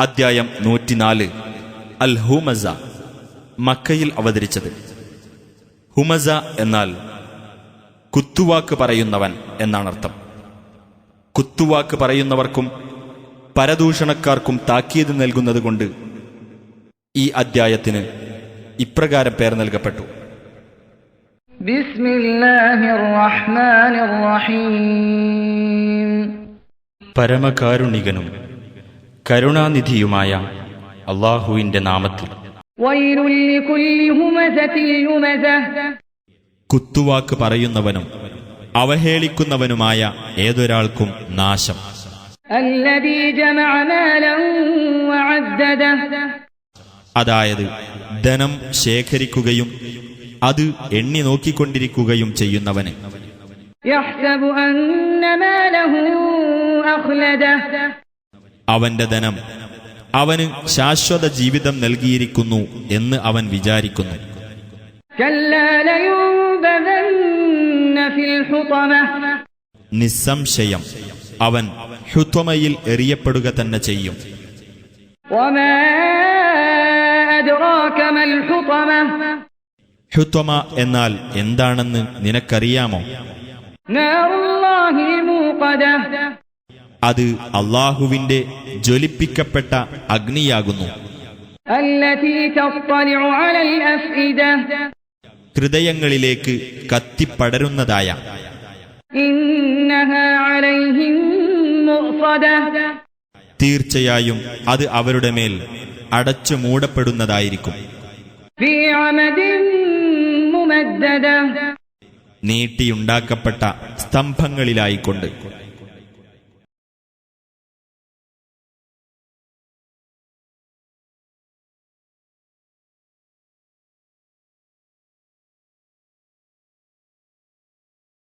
അദ്ധ്യായം നൂറ്റിനാല്. അൽ ഹുമസ മക്കയിൽ അവതരിച്ചത്. ഹുമസ എന്നാൽ കുത്തുവാക്ക് പറയുന്നവൻ എന്നാണർത്ഥം. കുത്തുവാക്ക് പറയുന്നവർക്കും പരദൂഷണക്കാർക്കും താക്കീത് നൽകുന്നതുകൊണ്ട് ഈ അദ്ധ്യായത്തിന് ഇപ്രകാരം പേർ നൽകപ്പെട്ടു. പരമകാരുണികനും കരുണാനിധിയുമായ അള്ളാഹുവിന്റെ നാമത്തിൽ. കുത്തുവാക്ക് പറയുന്നവനും അവഹേളിക്കുന്നവനുമായ ഏതൊരാൾക്കും നാശം. അതായത് ധനം ശേഖരിക്കുകയും അത് എണ്ണി നോക്കിക്കൊണ്ടിരിക്കുകയും ചെയ്യുന്നവന്. യഹ്സബു മാലഹു അഖ്ലദ. അവന്റെ ധനം. അവന് ശാശ്വത ജീവിതം നൽകിയിരിക്കുന്നു എന്ന് അവൻ വിചാരിക്കുന്നു. നിസ്സംശയം അവൻ ഹുത്വമയിൽ എറിയപ്പെടുക തന്നെ ചെയ്യും. ഹുത്വമ എന്നാൽ എന്താണെന്ന് നിനക്കറിയാമോ? അത് അള്ളാഹുവിന്റെ ജ്വലിപ്പിക്കപ്പെട്ട അഗ്നിയാകുന്നു. ഹൃദയങ്ങളിലേക്ക് കത്തിപ്പടരുന്നതായ. തീർച്ചയായും അത് അവരുടെ മേൽ അടച്ചു മൂടപ്പെടുന്നതായിരിക്കും. നീട്ടിയുണ്ടാക്കപ്പെട്ട സ്തംഭങ്ങളിലായിക്കൊണ്ട്.